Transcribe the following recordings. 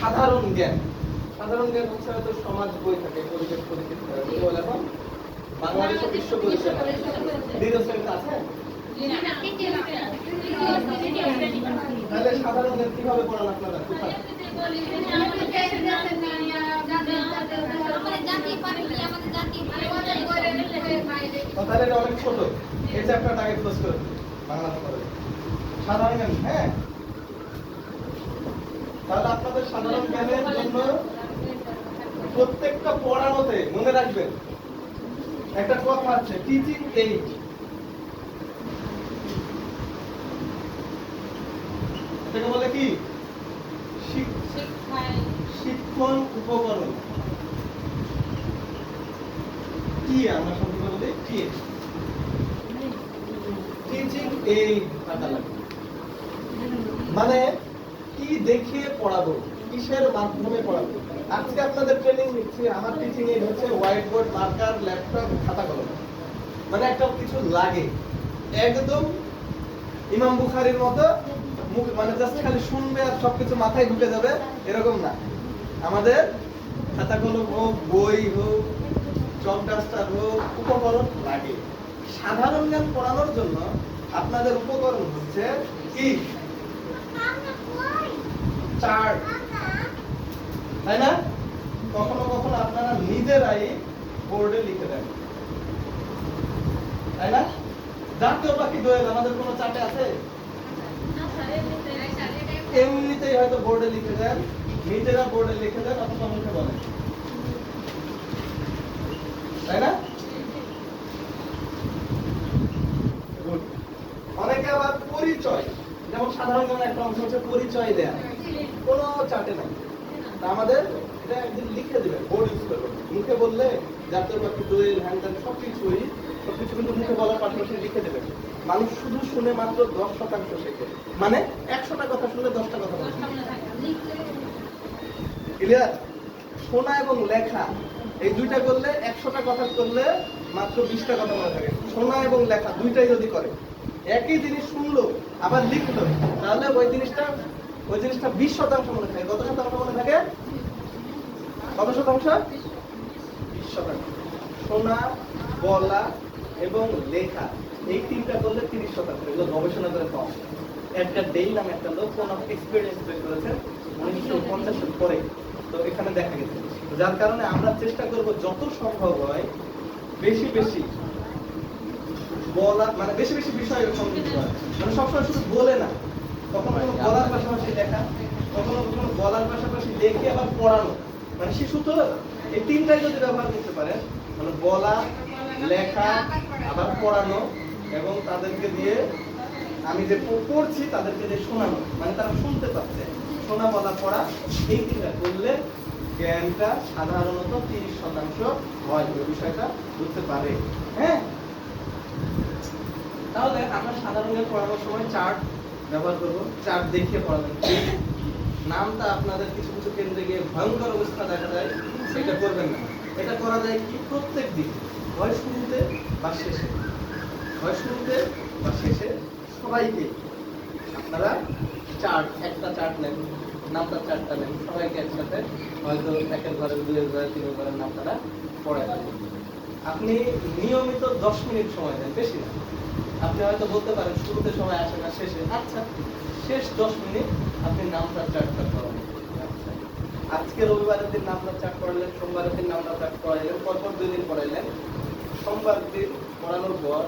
সাধারণ জ্ঞান। সাধারণ জ্ঞান হচ্ছে হয়তো সমাজ বই থাকে পরিবেশ পরিচিত এখন। বাংলাদেশ বিশ্ব পরিচয়। দ্বিতীয় শ্রেণীতে আছে তাহলে সাধারণ জ্ঞান কীভাবে পড়ান আপনারা? কোথায়? তো তাহলে এটা অনেক ছোট। এই চ্যাপ্টারটা আগে ক্লোজ করে বাংলা সাধারণ জ্ঞান হ্যাঁ? তাহলে আপনাদের সাধারণ জ্ঞানের জন্য প্রত্যেকটা পড়ানোতে মনে রাখবেন, একটা কথা আছে টিচিং এইড এটাকে বলে কি? শিক্ষণ উপকরণ। কি আমরা সংক্ষেপে বলি টিএস টিচিং এইড মানে কি দেখিয়ে পড়াবো? কিসের মাধ্যমে পড়াবো? আজকে আপনাদের ট্রেনিং নিচ্ছি। আমার টিচিং এইড হচ্ছে হোয়াইট বোর্ড মার্কার ল্যাপটপ খাতা কলম। মানে একটা কিছু লাগে। একদম ইমাম বুখারীর মতো মুখ মানে জাস্ট খালি শুনবে আর সবকিছু মাথায় ঢুকে যাবে, এরকম না। আমাদের খাতা কলম হোক, বই হোক চক ডাস্টার হোক, উপকরণ লাগে। সাধারণ জ্ঞান পড়ানোর জন্য আপনাদের উপকরণ হচ্ছে কি? চার্ট তাই না? কখনো কখনো আপনারা নিজেরাই বোর্ডে লিখে দেন। তাই না? জাতীয় পাখি দোয়েল, আমাদের কোনো চার্টে আছে? এমনিতেই হয়তো বোর্ডে লিখে দেন। নিজেরা বোর্ডে লিখে দেন, অথবা মুখে বলেন। তাই না. অনেকে আবার পরিচয়। যেমন সাধারণ জ্ঞানের একটা অংশ হচ্ছে পরিচয় দেয়া। কোনো চার্টে নাই। আমাদের এটা একদিন লিখে দিবেন বোর্ড ইউজ করবেন। মুখে বললে জাতীয় পাখি দোয়েল হ্যান ত্যান সবকিছুই সবকিছু কিন্তু মুখে বলার পাশাপাশি লিখে দেবেন। মানুষ শুধু শুনে মাত্র দশ শতাংশ শেখে। মানে একশোটা কথা শুনলে দশটা কথা ক্লিয়ার? শোনা এবং লেখা এই দুইটা করলে একশোটা কথা করলে মাত্র বিশটা কথা মনে থাকে। শোনা এবং লেখা দুইটাই যদি করে একই জিনিস শুনলো আবার লিখলো, তাহলে ওই জিনিসটা ওই জিনিসটা বিশ শতাংশ মনে থাকে। কত শতাংশ মনে থাকে? কত শতাংশ? বিশ শতাংশ। শোনা বলা এবং লেখা, এই তিনটা করলে তিরিশ শতাংশ। এগুলো গবেষণা করে পাওয়া। এডগার ডেইল নামে একটা লোক, কোন এক্সপিরিয়েন্স বের করেছেন উনিশশো পঞ্চাশের পরে। তো এখানে দেখা গেছে। যার কারণে আমরা চেষ্টা করব যত সম্ভব হয়, বেশি বেশি বলা মানে বেশি বেশি বিষয় সংযুক্ত হয়। মানে সবসময় শুধু বলে না। কখনো কখনো বলার পাশাপাশি লেখা, কখনো কখনো বলার পাশাপাশি লেখে আবার পড়ানো। মানে শিশু তো এই তিনটাই যদি ব্যবহার করতে পারে মানে বলা, লেখা, আবার পড়ানো এবং তাদেরকে দিয়ে আমি যে পড়ছি তাদেরকে যে শোনানো মানে তারা শুনতে পাচ্ছে। শোনা বলা পড়া, এই তিনটা করলে জ্ঞানটা সাধারণত তিরিশ শতাংশ হয়। ওই বিষয়টা বুঝতে পারে। হ্যাঁ? তাহলে আমরা সাধারণ জ্ঞান পড়ানোর সময় চার্ট ব্যবহার করব। চার্ট দেখিয়ে পড়াবেন। নামটা আপনাদের কিছু কিছু কেন্দ্রে গিয়ে ভয়ঙ্কর অবস্থা দেখা যায় সেটা করবেন না। এটা করা যায় কি প্রত্যেক দিন? হয় শুরুতে বা শেষে? হয় শুরুতে বা শেষে সবাইকে আপনারা চার্ট, একটা চার্ট নেন, নামটা চার্টটা নেন। সবাইকে একসাথে হয়তো একের ঘরে দুয়ের ঘরে, তিনের ঘরের নাম তারা পড়ে আপনি নিয়মিত দশ মিনিট সময় দেন, বেশি না। আপনি হয়তো বলতে পারেন শুরুতে সময় আসে না শেষে। আচ্ছা। শেষ দশ মিনিট আপনি নামটা চার্টটা করাবেন আচ্ছা। আজকে রবিবারের দিন নামটা চার্ট করালেন সোমবারের দিন নামটা চার্ট করাইলেন পরপর দুই দিন পড়াইলেন। সোমবার দিন পড়ানোর পর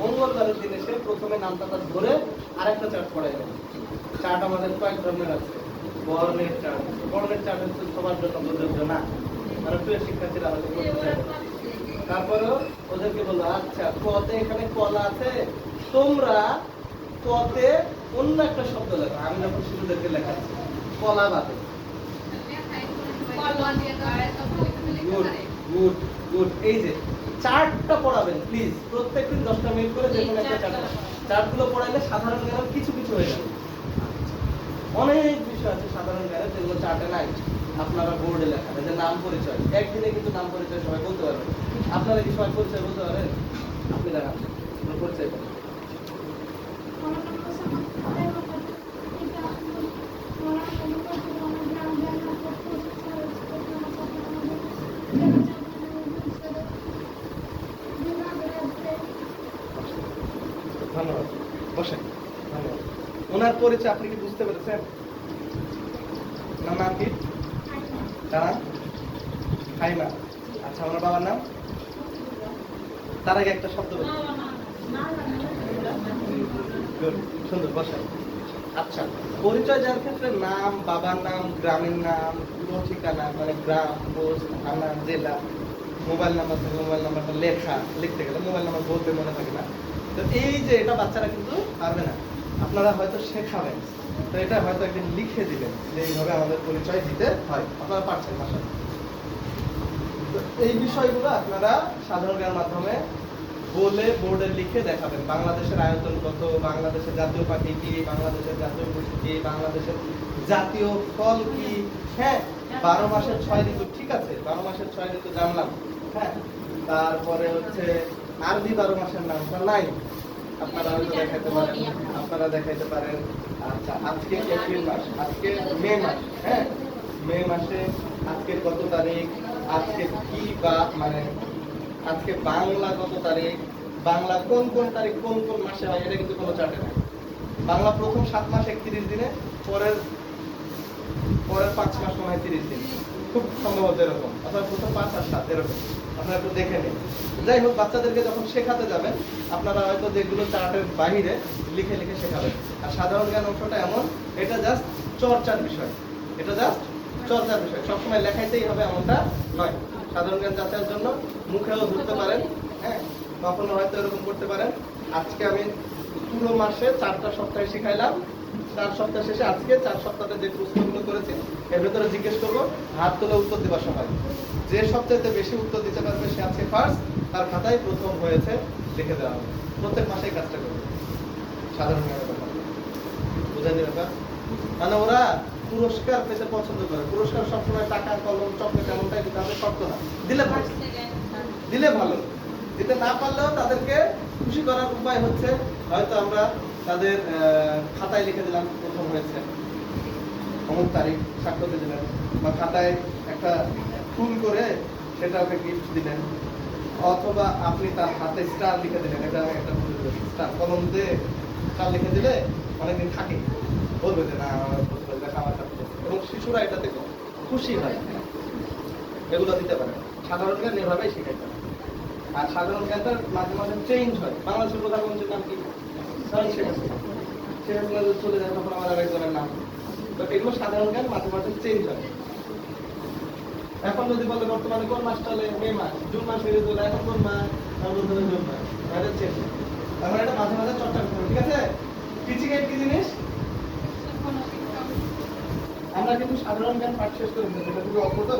মঙ্গলবারের দিন এসে প্রথমে নামটা তার ধরে আরেকটা চার্ট পড়াইলেন। চার্ট আমাদের কয়েক ধরনের আছে। বর্ণের চার্ট বর্ণের চার্ট হচ্ছে সবার জন্য প্রযোজ্য না মানে প্রিয় শিক্ষার্থীরা হয়তো। তারপরেও ওদেরকে বলল আচ্ছা কতে এখানে কলা আছে তোমরা কতে অন্য একটা শব্দ লেখো। আমি যখন শিশুদেরকে লেখাচ্ছি কলা বাদে। গুড গুড গুড এই যে চার্টটা পড়াবেন প্লিজ প্রত্যেকদিন দশটা মিনিট করে কোনো একটা চার্ট চার্টগুলো পড়াইলে সাধারণ জ্ঞান কিছু কিছু হয়ে যাবে। অনেক বিষয় আছে সাধারণ জ্ঞানের যেগুলো চার্টে নাই। আপনারা বোর্ডে লেখা যে নাম পরিচয়। একদিনে কিন্তু নাম পরিচয় সবাই বলতে পারবেন আপনারা কি সবাই পরিচয় বলতে পারেন? আপনি দেখান পরিচয় করেন ধন্যবাদ। বসেন, ধন্যবাদ। ওনার পরিচয় আপনি কি বুঝতে পেরেছেন? নাম কি? দাঁড়ান হাইমা আচ্ছা ওনার বাবার নাম? তার আগে একটা শব্দ বলুন সুন্দর বসেন আচ্ছা পরিচয় দেওয়ার ক্ষেত্রে নাম, বাবার নাম, গ্রামের নাম পুরো ঠিকানা মানে গ্রাম, পোস্ট, থানা, জেলা, মোবাইল নাম্বার থাকে মোবাইল নাম্বারটা লেখা, লিখতে গেলে মোবাইল নাম্বার বলতে মনে থাকে না। তো এই যে এটা বাচ্চারা কিন্তু পারবে না। আপনারা হয়তো শেখাবেন। তো এটা হয়তো একদিন লিখে যে এইভাবে আমাদের পরিচয় দিতে হয়। আপনারা পারছেন ভাষা। তো এই বিষয়গুলো আপনারা সাধারণ জ্ঞান মাধ্যমে বলে বোর্ডে লিখে দেখাবেন। বাংলাদেশের আয়তন কত, বাংলাদেশের জাতীয় পাখি কি, বাংলাদেশের জাতীয় পশু কি, বাংলাদেশের জাতীয় ফল কি? হ্যাঁ বারো মাসের ছয় ঋতু ঠিক আছে, বারো মাসের ছয় ঋতু জানলাম। হ্যাঁ তারপরে হচ্ছে আরবি বারো মাসের নামটা নাই। আচ্ছা হ্যাঁ? মানে আজকে বাংলা কত তারিখ? বাংলা কোন কোন তারিখ, কোন কোন মাসে হয়, এটা কিন্তু কোনো চার্টে নাই। বাংলা প্রথম সাত মাস একত্রিশ দিনে, পরের পরের পাঁচ মাস হয় তিরিশ দিন। খুব সম্ভবত এরকম। অথবা প্রথম পাঁচ আর সাত, এরকম। আপনারা একটু দেখে নিন। যাই হোক, বাচ্চাদেরকে যখন শেখাতে যাবেন, আপনারা হয়তো যেগুলো চার্টের বাইরে লিখে লিখে শেখাবেন। আর সাধারণ জ্ঞান অংশটা এমন, এটা জাস্ট চর্চার বিষয়। এটা জাস্ট চর্চার বিষয়। সবসময় লেখাইতেই হবে এমনটা নয়। সাধারণ জ্ঞান যাচাইয়ের জন্য মুখেও ধরতে পারেন হ্যাঁ? কখনো হয়তো এরকম করতে পারেন। আজকে আমি পুরো মাসে চারটা সপ্তাহে শিখাইলাম। চার সপ্তাহ শেষে আজকে চার সপ্তাহে যে প্রশ্নগুলো করেছি, এর ভেতরে জিজ্ঞেস করব, হাত তুলে উত্তর সবাই। যে বেশি উত্তর দিতে পারবে সে আজকে ফার্স্ট তার খাতায় প্রথম হয়েছে, লিখে দেওয়া হবে। প্রত্যেক কাজটা করবে। সাধারণ ব্যাপার। মানে ওরা পুরস্কার পেতে পছন্দ করে। পুরস্কার সবসময় টাকা, কলম, চকলেট শর্ত না। দিলে দিলে ভালো। দিতে না পারলেও তাদেরকে খুশি করার উপায় হচ্ছে, হয়তো আমরা তাদের খাতায় লিখে দিলাম প্রথম হয়েছে। অমুক তারিখ স্বাক্ষর দিলেন। বা খাতায় একটা ফুল করে সেটা ওকে গিফট দিলেন। অথবা আপনি তার হাতে স্টার লিখে দিলেন। এটা একটা স্টার কলম দিয়ে স্টার লিখে দিলে অনেকদিন থাকে। বলবে যে, না, আমার এবং শিশুরা এটাতে খুশি হয়। এগুলো দিতে পারে। সাধারণ জ্ঞান এভাবেই শেখাইতে হবে আর সাধারণ জ্ঞানটা মাঝে মাঝে চেঞ্জ হয়। বাংলাদেশের প্রধানমন্ত্রীর নাম কি? এখন যদি বলে বর্তমানে কোন মাস চলে মে মাস, জুন মাস চলে এখন কোন মাস জুন মাস। চেঞ্জ এটা মাঝে মাঝে চর্চা করতে ঠিক আছে? টিচিং এর কি জিনিস? আমরা কিন্তু সাধারণ জ্ঞান পাঠ শেষ করে ফেলেছি এটা খুবই অল্প তো